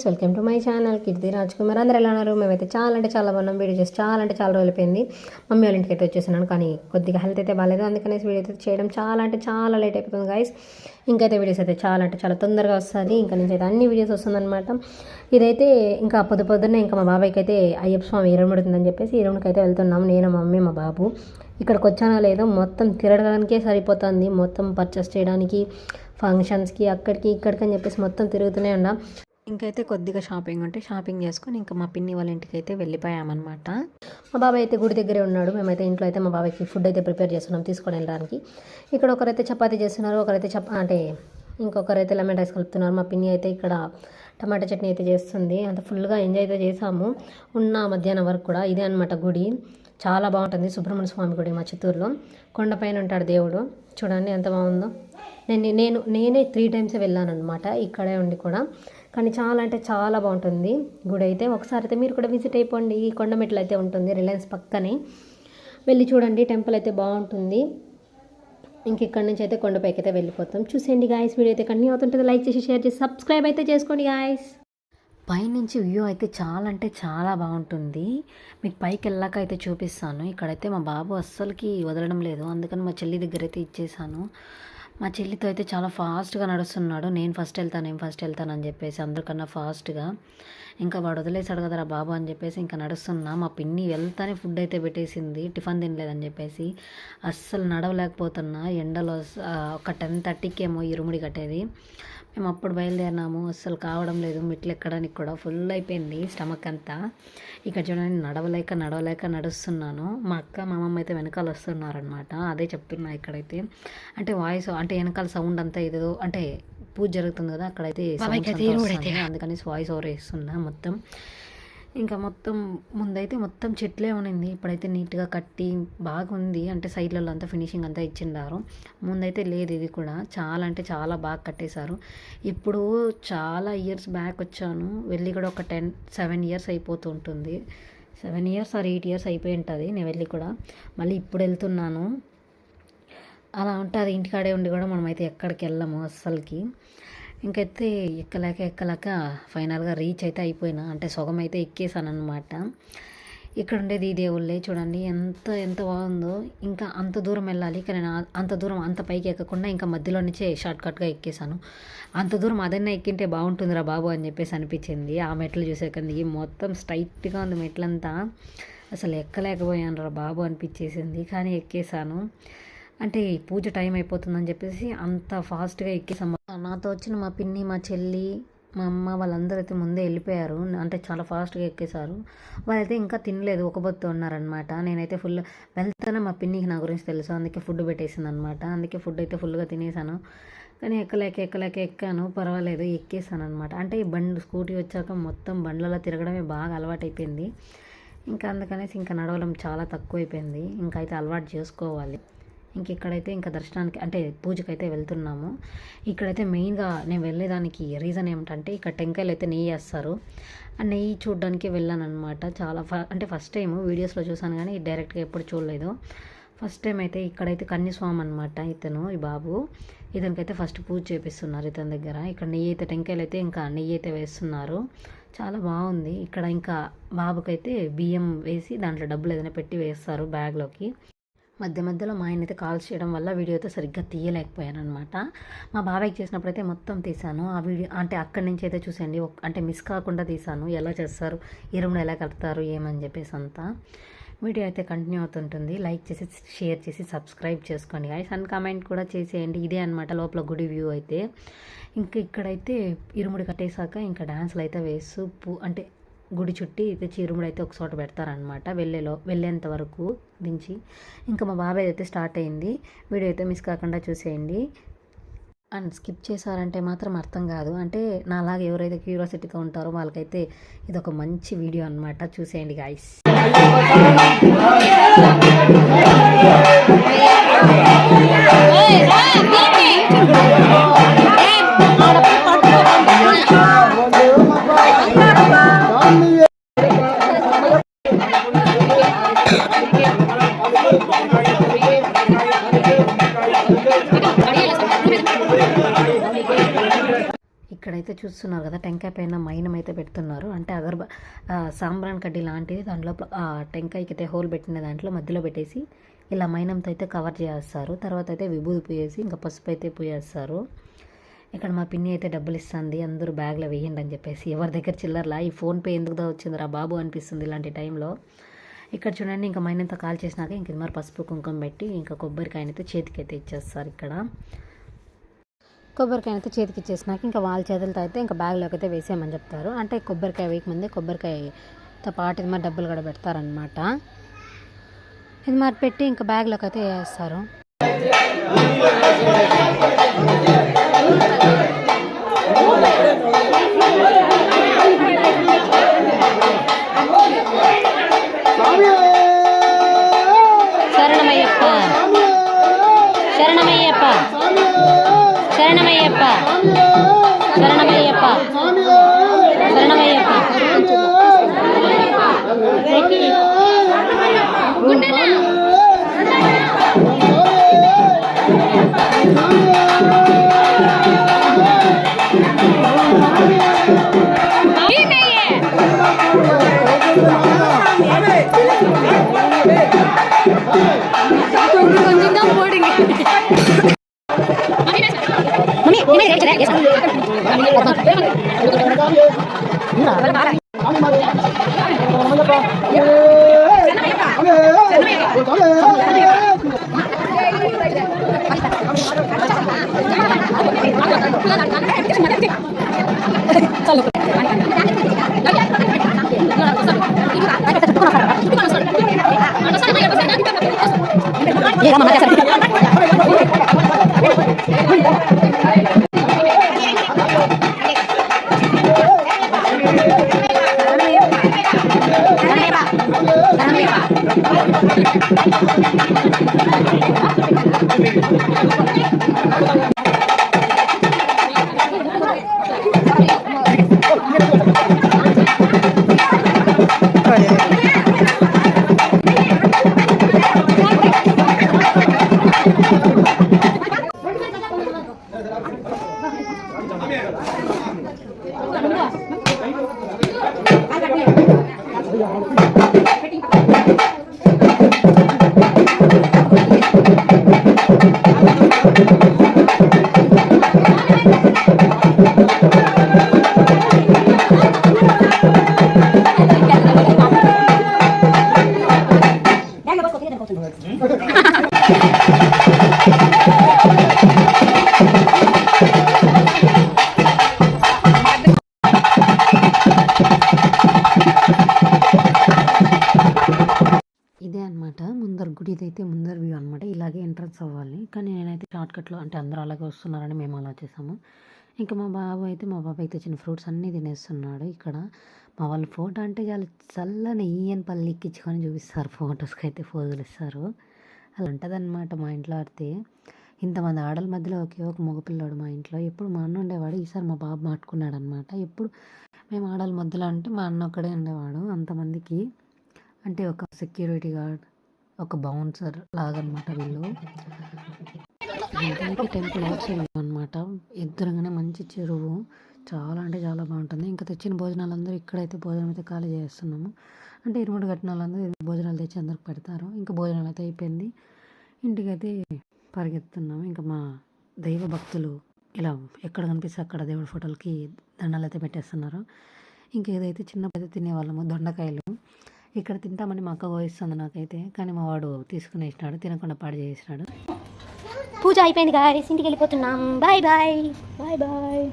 Guys welcome to my channel Kirti Raj Kumar అందరు ఎలా ఉన్నారు? మేమైతే చాలా అంటే చాలా బాగున్నాం. వీడియో చేసి చాలా అంటే చాలా రోజులు అయిపోయింది. మమ్మీ వాళ్ళ ఇంటికి అయితే వచ్చేసినాను కానీ కొద్దిగా హెల్త్ అయితే బాగాలేదు. అందుకనేసి వీడియో అయితే చేయడం చాలా అంటే చాలా లేట్ అయిపోతుంది గైస్ ఇంకైతే వీడియోస్ అయితే చాలా అంటే చాలా తొందరగా వస్తుంది ఇంకా నుంచి అయితే అన్ని వీడియోస్ వస్తుందన్నమాట. ఇదైతే ఇంకా పొద్దు పొద్దున్నే ఇంకా మా బాబాయ్కి అయితే అయ్యప్ప స్వామి ఇరవడుతుందని చెప్పేసి ఇరవడికి అయితే వెళ్తున్నాం. నేను మా మమ్మీ మా బాబు. ఇక్కడికి వచ్చానో లేదో మొత్తం తిరగడానికే సరిపోతుంది. మొత్తం పర్చేస్ చేయడానికి ఫంక్షన్స్కి అక్కడికి ఇక్కడికి అని చెప్పేసి మొత్తం తిరుగుతూనే ఉన్నాం. ఇంకైతే కొద్దిగా షాపింగ్ ఉంటే షాపింగ్ చేసుకొని ఇంకా మా పిన్ని వాళ్ళ ఇంటికి అయితే వెళ్ళిపోయామన్నమాట. మా బాబాయ్ అయితే గుడి దగ్గరే ఉన్నాడు. మేమైతే ఇంట్లో అయితే మా బాబాయ్కి ఫుడ్ అయితే ప్రిపేర్ చేస్తున్నాం తీసుకొని వెళ్ళడానికి. ఇక్కడ ఒకరైతే చపాతీ చేస్తున్నారు ఒకరైతే చప అంటే ఇంకొకరైతే లెమన్ రైస్ కలుపుతున్నారు. మా పిన్ని అయితే ఇక్కడ టమాటా చట్నీ అయితే చేస్తుంది. అంత ఫుల్గా ఎంజాయ్ అయితే చేసాము ఉన్న మధ్యాహ్నం వరకు కూడా ఇదే అనమాట గుడి. చాలా బాగుంటుంది. సుబ్రహ్మణ్య స్వామి గుడి మా చిత్తూరులో. కొండపైన ఉంటాడు దేవుడు. చూడండి ఎంత బాగుందో. నేను నేను నేనే త్రీ టైమ్స్ వెళ్ళాను అనమాట ఇక్కడే ఉండి కూడా. కానీ చాలా అంటే చాలా బాగుంటుంది. గుడి అయితే ఒకసారి అయితే మీరు కూడా విజిట్ అయిపోండి. ఈ కొండమెట్లు అయితే ఉంటుంది రిలయన్స్ పక్కనే. వెళ్ళి చూడండి టెంపుల్ అయితే బాగుంటుంది. ఇంక ఇక్కడ నుంచి అయితే కొండపైకి అయితే వెళ్ళిపోతాం. చూసేయండి గాయస్ వీడియో అయితే కంటిన్యూ అవుతుంటుంది. లైక్ చేసి షేర్ చేసి సబ్స్క్రైబ్ అయితే చేసుకోండి గాయస్ పైనుంచి వ్యూ అయితే చాలా అంటే చాలా బాగుంటుంది. మీకు పైకి వెళ్ళాక అయితే చూపిస్తాను. ఇక్కడైతే మా బాబు అస్సలకి వదలడం లేదు. అందుకని మా చెల్లి దగ్గర అయితే ఇచ్చేసాను. మా చెల్లితో అయితే చాలా ఫాస్ట్గా నడుస్తున్నాడు. నేను ఫస్ట్ వెళ్తాను నేను ఫస్ట్ వెళ్తాను అని చెప్పేసి అందరికన్నా ఫాస్ట్గా. ఇంకా వాడు వదిలేసాడు కదరా బాబు అని చెప్పేసి ఇంకా నడుస్తున్నా. మా పిన్ని వెళ్తానే ఫుడ్ అయితే పెట్టేసింది టిఫిన్ తినలేదని చెప్పేసి. అస్సలు నడవలేకపోతున్నా. ఎండలో ఒక టెన్ థర్టీకి ఏమో ఇరుముడి కట్టేది. మేము అప్పుడు బయలుదేరినాము. అస్సలు కావడం లేదు. మెట్లు ఎక్కడానికి కూడా ఫుల్ అయిపోయింది స్టమక్ అంతా. ఇక్కడ చూడండి నడవలేక నడవలేక నడుస్తున్నాను. మా అక్క మా అమ్మమ్మ అయితే వెనకాల వస్తున్నారనమాట అదే చెప్తున్నా ఇక్కడైతే. అంటే వాయిస్ అంటే వెనకాల సౌండ్ అంతా ఏదో అంటే పూజ జరుగుతుంది కదా అక్కడైతే. అందుకని వాయిస్ ఓవర్ వేస్తున్నా మొత్తం. ఇంకా మొత్తం ముందైతే మొత్తం చెట్లే ఉన్నింది. ఇప్పుడైతే నీట్గా కట్టి బాగుంది. అంటే సైడ్లలో అంతా ఫినిషింగ్ అంతా ఇచ్చిండారు. ముందైతే లేదు ఇది కూడా. చాలా అంటే చాలా బాగా కట్టేశారు. ఇప్పుడు చాలా ఇయర్స్ బ్యాక్ వచ్చాను. వెళ్ళి కూడా ఒక ten seven years అయిపోతుంటుంది seven years or eight years అయిపోయి ఉంటుంది. నేను వెళ్ళి కూడా మళ్ళీ ఇప్పుడు వెళ్తున్నాను. అలా ఉంటుంది ఇంటికాడే ఉండి కూడా మనమైతే ఎక్కడికి వెళ్ళము అస్సలకి. ఇంకైతే ఎక్కలేక ఎక్కలేక ఫైనల్గా రీచ్ అయితే అయిపోయినా. అంటే సొగం అయితే ఎక్కేసాను అనమాట ఇక్కడ ఉండేది ఈ దేవుళ్ళే. చూడండి ఎంత ఎంత బాగుందో. ఇంకా అంత దూరం వెళ్ళాలి. కానీ నేను అంత దూరం అంత పైకి ఎక్కకుండా ఇంకా మధ్యలో నుంచే షార్ట్ కట్గా ఎక్కేసాను. అంత దూరం అదన్నా ఎక్కింటే బాగుంటుందిరా బాబు అని చెప్పేసి అనిపించింది. ఆ మెట్లు చూసే కిందకి మొత్తం స్ట్రైట్గా ఉంది మెట్లంతా. అసలు ఎక్కలేకపోయాను రా బాబు అనిపించేసింది. కానీ ఎక్కేసాను. అంటే పూజ టైం అయిపోతుందని చెప్పేసి అంత ఫాస్ట్గా ఎక్కేసాం నాతో వచ్చిన మా పిన్ని మా చెల్లి మా అమ్మ వాళ్ళందరూ అయితే ముందే వెళ్ళిపోయారు. అంటే చాలా ఫాస్ట్గా ఎక్కేశారు. వాళ్ళైతే ఇంకా తినలేదు ఒక బొత్తు ఉన్నారనమాట నేనైతే ఫుల్ వెళ్తానే మా పిన్నికి నా గురించి తెలుసు. అందుకే ఫుడ్ పెట్టేసింది అనమాట అందుకే ఫుడ్ అయితే ఫుల్గా తినేసాను కానీ ఎక్కలేక ఎక్కలేక ఎక్కాను. పర్వాలేదు ఎక్కేసాను అనమాట అంటే ఈ బండి స్కూటీ వచ్చాక మొత్తం బండ్లలో తిరగడమే బాగా అలవాటైపోయింది. ఇంకా అందుకనేసి ఇంకా నడవడం చాలా తక్కువైపోయింది. ఇంకా అయితే అలవాటు చేసుకోవాలి. ఇంకెక్కడైతే ఇంకా దర్శనానికి అంటే పూజకైతే వెళ్తున్నాము. ఇక్కడైతే మెయిన్గా నేను వెళ్ళేదానికి రీజన్ ఏమిటంటే ఇక్కడ టెంకాయలు అయితే నెయ్యి వేస్తారు. ఆ నెయ్యి చూడడానికి వెళ్ళాను అనమాట చాలా ఫ అంటే ఫస్ట్ టైం వీడియోస్లో చూసాను కానీ డైరెక్ట్గా ఎప్పుడు చూడలేదు. ఫస్ట్ టైం అయితే ఇక్కడైతే కన్యస్వామి అనమాట ఇతను ఈ బాబు. ఇతనికైతే ఫస్ట్ పూజ చేపిస్తున్నారు ఇతని దగ్గర. ఇక్కడ నెయ్యి అయితే టెంకాయలు అయితే ఇంకా నెయ్యి అయితే వేస్తున్నారు. చాలా బాగుంది. ఇక్కడ ఇంకా బాబుకైతే బియ్యం వేసి దాంట్లో డబ్బులు ఏదైనా పెట్టి వేస్తారు బ్యాగ్లోకి. మధ్య మధ్యలో మా ఆయన అయితే కాల్స్ చేయడం వల్ల వీడియోతో సరిగ్గా తీయలేకపోయాను అనమాట మా బాబాయ్కి చేసినప్పుడైతే మొత్తం తీసాను ఆ వీడియో అంటే అక్కడి నుంచి అయితే చూసండి అంటే మిస్ కాకుండా తీసాను ఎలా చేస్తారు? ఇరుమును ఎలా కడతారు? ఏమని చెప్పేసి అంతా. వీడియో అయితే కంటిన్యూ అవుతుంటుంది. లైక్ చేసి షేర్ చేసి సబ్స్క్రైబ్ చేసుకోండి. గైస్ అండ్ కామెంట్ కూడా చేసేయండి. ఇదే అనమాట లోపల గుడి వ్యూ అయితే. ఇంకా ఇక్కడైతే ఇరుముడి కట్టేశాక ఇంకా డ్యాన్స్లు అయితే వేస్తూ అంటే గుడి చుట్టి అయితే చీరుముడు అయితే ఒక చోట పెడతారనమాట వెళ్ళేలో వెళ్ళేంత వరకు దించి. ఇంకా మా బాబాయ్ అయితే స్టార్ట్ అయింది. వీడియో అయితే మిస్ కాకుండా చూసేయండి. అండ్ స్కిప్ చేశారంటే మాత్రం అర్థం కాదు. అంటే నాలాగా ఎవరైతే క్యూరియాసిటీతో ఉంటారో వాళ్ళకైతే ఇది ఒక మంచి వీడియో అనమాట చూసేయండి గాయస్ అయితే చూస్తున్నారు కదా టెంకాయ పైన మైనం అయితే పెడుతున్నారు. అంటే అగర్బ సాంబ్రాన్ కడ్డీ లాంటిది దాంట్లో టెంకాయకి అయితే హోల్ పెట్టిన దాంట్లో మధ్యలో పెట్టేసి ఇలా మైనంతో అయితే కవర్ చేస్తారు. తర్వాత అయితే విభూది పూయేసి ఇంకా పసుపు అయితే పూయేస్తారు. ఇక్కడ మా పిన్ని అయితే డబ్బులు ఇస్తుంది అందరూ బ్యాగ్లో వేయండి అని చెప్పేసి. ఎవరి దగ్గర చిల్లర్లా? ఈ ఫోన్పే ఎందుకు వచ్చిందిరా బాబు అనిపిస్తుంది ఇలాంటి టైంలో. ఇక్కడ చూడండి ఇంకా మైనంతా కాల్ చేసినాక ఇంక ఇది మరి పసుపు కుంకుమ పెట్టి ఇంకా కొబ్బరికాయనైతే చేతికైతే ఇచ్చేస్తారు ఇక్కడ. కొబ్బరికాయ అయితే చేతికి ఇచ్చేసినాక ఇంకా వాళ్ళ చేతులతో అయితే ఇంకా బ్యాగ్లోకి అయితే వేసేయమని చెప్తారు. అంటే కొబ్బరికాయ వేయకముందే కొబ్బరికాయతో పాటు ఇది మరి డబ్బులు కూడా పెడతారనమాట ఇది మరి పెట్టి ఇంకా బ్యాగ్లోకి అయితే వేస్తారు கொஞ்சம் கொஞ்சம் தான் போடுங்க மம்மி Yeah. ఇదే అనమాట ముందర గుడి అయితే ముందర వ్యూ అనమాట ఇలాగే ఎంట్రన్స్ అవ్వాలి. కానీ నేనైతే షార్ట్కట్లో అంటే అందరూ అలాగే వస్తున్నారని మేము అలా చేసాము. ఇంకా మా బాబు అయితే మా బాబాయ్ తెచ్చిన ఫ్రూట్స్ అన్నీ తినేస్తున్నాడు ఇక్కడ. మా వాళ్ళు ఫోటో అంటే చాలా చల్లని ఈయన పళ్ళు ఎక్కించుకొని చూపిస్తారు. ఫొటోస్కి అయితే ఫోజులు ఇస్తారు. అలా ఉంటుందన్నమాట మా ఇంట్లో ఆడితే. ఇంతమంది ఆడల మధ్యలో ఒకే ఒక మగపిల్లాడు మా ఇంట్లో. ఎప్పుడు మా అన్న ఉండేవాడు. ఈసారి మా బాబు మాట్టుకున్నాడు అనమాట ఎప్పుడు మేము ఆడల మధ్యలో అంటే మా అన్న ఒక్కడే ఉండేవాడు అంతమందికి. అంటే ఒక సెక్యూరిటీ గార్డ్ ఒక బౌన్సర్ లాగనమాట వీళ్ళు. టెంపుల్ అవుట్ అనమాట. ఎదురుగానే మంచి చెరువు. చాలా అంటే చాలా బాగుంటుంది. ఇంకా తెచ్చిన భోజనాలు అందరూ ఇక్కడైతే భోజనం అయితే ఖాళీ చేస్తున్నాము. అంటే ఇరుముడు కట్టిన వాళ్ళందరూ భోజనాలు తెచ్చి అందరికి పెడతారు. ఇంకా భోజనాలు అయితే అయిపోయింది. ఇంటికైతే పరిగెత్తున్నాము. ఇంకా మా దైవ భక్తులు ఇలా ఎక్కడ కనిపిస్తే అక్కడ దేవుడి ఫోటోలకి దండాలు అయితే పెట్టేస్తున్నారు. ఇంకా ఏదైతే చిన్నప్పుడు తినేవాళ్ళము దొండకాయలు. ఇక్కడ తింటామని మా అక్క కోయిస్తుంది నాకైతే. కానీ మా వాడు తీసుకునేసినాడు తినకుండా పాడు చేసినాడు పూజ అయిపోయింది గాయస్ ఇంటికి వెళ్ళిపోతున్నాం. Bye bye bye bye